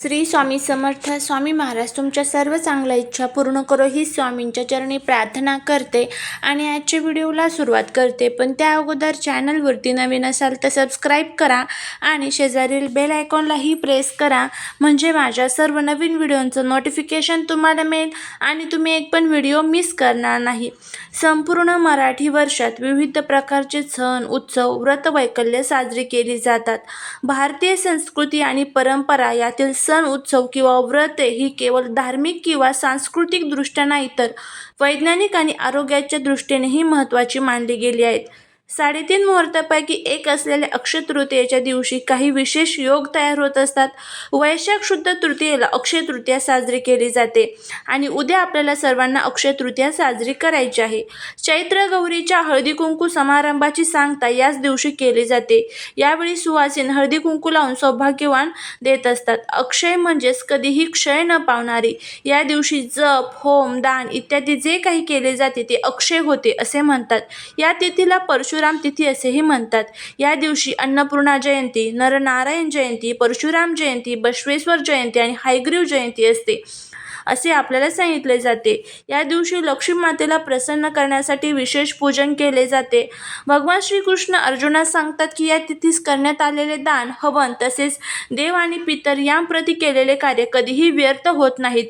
श्री स्वामी समर्थ स्वामी महाराज तुमच्या सर्व चांगल्या इच्छा पूर्ण करो ही स्वामींच्या चरणी प्रार्थना करते आणि आजच्या व्हिडिओला सुरुवात करते. पण त्या अगोदर चॅनलवरती नवीन असाल तर सबस्क्राईब करा आणि शेजारील बेल आयकॉनलाही प्रेस करा. म्हणजे माझ्या सर्व नवीन व्हिडिओंचं नोटिफिकेशन तुम्हाला मिळेल आणि तुम्ही एक पण व्हिडिओ मिस करणार नाही. संपूर्ण मराठी वर्षात विविध प्रकारचे सण उत्सव व्रतवैकल्य साजरी केली जातात. भारतीय संस्कृती आणि परंपरा यातील सण उत्सव किंवा व्रते ही केवळ धार्मिक किंवा सांस्कृतिक दृष्ट्या नाही तर वैज्ञानिक आणि आरोग्याच्या दृष्टीनेही महत्त्वाची मानली गेली आहेत. साडेतीन मुहूर्तापैकी एक असलेल्या अक्षय तृतीयेच्या दिवशी काही विशेष योग तयार होत असतात. वैशाख शुद्ध तृतीयेला अक्षय तृतीया साजरी केली जाते आणि उद्या आपल्याला सर्वांना अक्षय तृतीया साजरी करायची आहे. चैत्र गौरीच्या हळदी कुंकू समारंभाची सांगता याच दिवशी केली जाते. यावेळी सुवासीन हळदी कुंकू लावून सौभाग्यवान देत असतात. अक्षय म्हणजेच कधीही क्षय न पावणारी. या दिवशी जप होम दान इत्यादी जे काही केले जाते ते अक्षय होते असे म्हणतात. या तिथीला परशु परशुराम तिथी असेही म्हणतात. या दिवशी अन्नपूर्णा जयंती नरनारायण जयंती परशुराम जयंती बसवेश्वर जयंती आणि हायग्रीव जयंती असते असे आपल्याला सांगितले जाते. या दिवशी लक्ष्मी मातेला प्रसन्न करण्यासाठी विशेष पूजन केले जाते. भगवान श्रीकृष्ण अर्जुनास सांगतात की या तिथीस करण्यात आलेले दान हवन तसेच देव आणि पितर यांप्रती केलेले कार्य कधीही व्यर्थ होत नाहीत.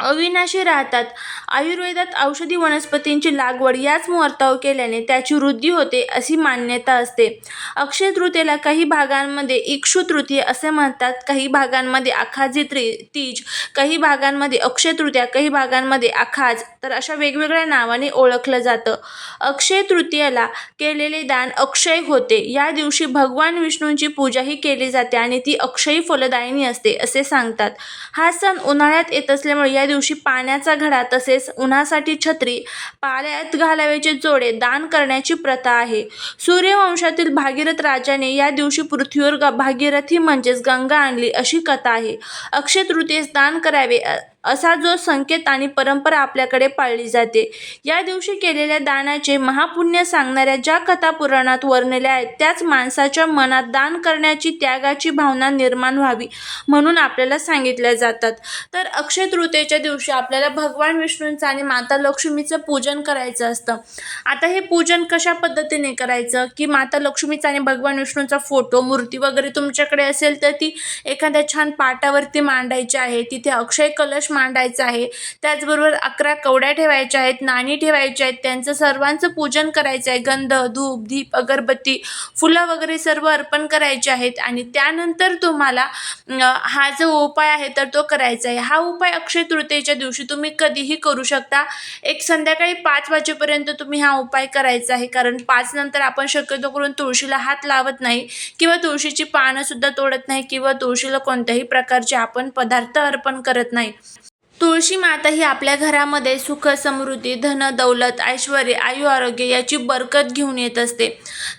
अविनाशी राहतात. आयुर्वेदात औषधी वनस्पतींची लागवड याच मुहूर्तावर केल्याने त्याची वृद्धी होते अशी मान्यता असते. अक्षय तृतीयेला काही भागांमध्ये इक्षु तृतीय असे म्हणतात. काही भागांमध्ये आखाजी त्रि तीज काही भागांमध्ये अक्षय तृतीया काही भागांमध्ये आखाज तर अशा वेगवेगळ्या नावाने ओळखलं जातं. अक्षय तृतीयेला केलेले दान अक्षय होते. या दिवशी भगवान विष्णूंची पूजाही केली जाते आणि ती अक्षयी फलदायिनी असते असे सांगतात. हा सण उन्हाळ्यात येत असल्यामुळे या दिवशी पाण्याचा घडा तसेच उन्हासाठी छत्री पाण्यात घालाव्याचे जोडे दान करण्याची प्रथा आहे. सूर्यवंशातील भागीरथ राजाने या दिवशी पृथ्वीवर ग भागीरथी म्हणजेच गंगा आणली अशी कथा आहे. अक्षय तृतीयेस दान करावे असा जो संकेत आणि परंपरा आपल्याकडे पाळली जाते. या दिवशी केलेल्या दानाचे महापुण्य सांगणाऱ्या ज्या कथा पुराणात वर्णल्या आहेत त्याच माणसाच्या मनात दान करण्याची त्यागाची भावना निर्माण व्हावी म्हणून आपल्याला सांगितल्या जातात. तर अक्षय तृतीयेच्या दिवशी आपल्याला भगवान विष्णूंचं आणि माता लक्ष्मीचं पूजन करायचं असतं. आता हे पूजन कशा पद्धतीने करायचं? की माता लक्ष्मीचा आणि भगवान विष्णूंचा फोटो मूर्ती वगैरे तुमच्याकडे असेल तर ती एखाद्या छान पाटावरती मांडायची आहे. तिथे अक्षय कलश मांडायचा आहे. त्याचबरोबर अकरा कवड्या ठेवायच्या आहेत नाणी ठेवायच्या आहेत त्यांचं सर्वांचं पूजन करायचं आहे गंध धूप दीप अगरबत्ती फुलं वगैरे सर्व अर्पण करायचे आहेत आणि त्यानंतर तुम्हाला हा जो उपाय आहे तर तो करायचा आहे. हा उपाय अक्षय तृतीयेच्या दिवशी तुम्ही कधीही करू शकता. एक संध्याकाळी पाच वाजेपर्यंत तुम्ही हा उपाय करायचा आहे. कारण पाच नंतर आपण शक्यतो करून तुळशीला हात लावत नाही किंवा तुळशीची पानंसुद्धा तोडत नाही किंवा तुळशीला कोणत्याही प्रकारचे आपण पदार्थ अर्पण करत नाही. तुळशी माता ही आपल्या घरामध्ये सुख समृद्धी धन दौलत ऐश्वर आयु आरोग्य याची बरकत घेऊन येत असते.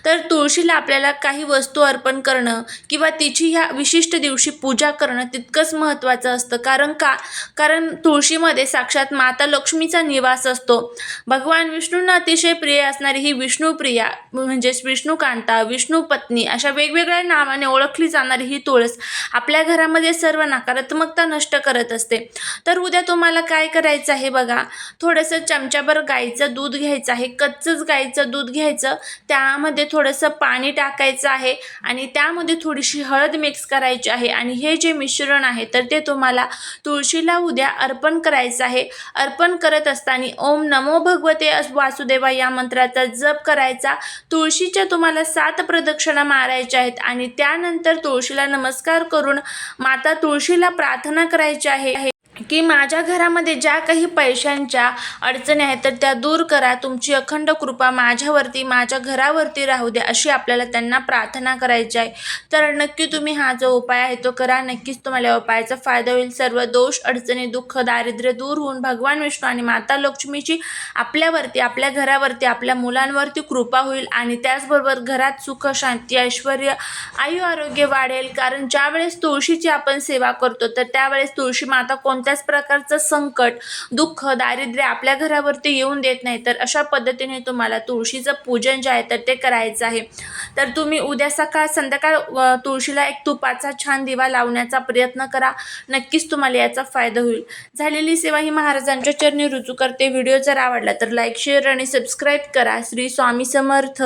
तर तुळशीला आपल्याला काही वस्तू अर्पण करणं किंवा तिची ह्या विशिष्ट दिवशी पूजा करणं तितकंच महत्त्वाचं असतं. कारण का? कारण तुळशीमध्ये साक्षात माता लक्ष्मीचा निवास असतो. भगवान विष्णूंना अतिशय प्रिय असणारी ही विष्णुप्रिया म्हणजेच विष्णुकांता विष्णुपत्नी अशा वेगवेगळ्या नावाने ओळखली जाणारी ही तुळस आपल्या घरामध्ये सर्व नकारात्मकता नष्ट करत असते. तर उद्या तुम्हाला काय करायचं आहे बघा? थोडंसं चमच्याभर गाईचं दूध घ्यायचं आहे कच्चंच गाईचं दूध घ्यायचं त्यामध्ये थोडंसं पाणी टाकायचं आहे आणि त्यामध्ये थोडीशी हळद मिक्स करायची आहे आणि हे जे मिश्रण आहे तर ते तुम्हाला तुळशीला उद्या अर्पण करायचं आहे. अर्पण करत असताना ओम नमो भगवते वासुदेवा या मंत्राचा जप करायचा. तुळशीच्या तुम्हाला सात प्रदक्षिणा मारायच्या आहेत आणि त्यानंतर तुळशीला नमस्कार करून माता तुळशीला प्रार्थना करायची आहे. की माझ्या घरामध्ये ज्या काही पैशांच्या अडचणी आहेत तर त्या दूर करा. तुमची अखंड कृपा माझ्यावरती माझ्या घरावरती राहू द्या अशी आपल्याला त्यांना प्रार्थना करायची आहे. तर नक्की तुम्ही हा जो उपाय आहे तो करा. नक्कीच तुम्हाला या उपायाचा फायदा होईल. सर्व दोष अडचणी दुःख दारिद्र्य दूर होऊन भगवान विष्णू आणि माता लक्ष्मीची आपल्यावरती आपल्या घरावरती आपल्या मुलांवरती कृपा होईल आणि त्याचबरोबर घरात सुख शांती ऐश्वर आयु आरोग्य वाढेल. कारण ज्यावेळेस तुळशीची आपण सेवा करतो तर त्यावेळेस तुळशी माता कोण कोणत्याच प्रकारचं संकट दुःख दारिद्र्य आपल्या घरावरती येऊन देत नाही. तर अशा पद्धतीने तुम्हाला तुळशीचं पूजन जे आहे तर ते करायचं आहे. तर तुम्ही उद्या सकाळ संध्याकाळ तुळशीला एक तुपाचा छान दिवा लावण्याचा प्रयत्न करा. नक्कीच तुम्हाला याचा फायदा होईल. झालेली सेवा ही महाराजांच्या चरणी रुजू करते. व्हिडिओ जर आवडला तर लाईक शेअर आणि सबस्क्राईब करा. श्री स्वामी समर्थ.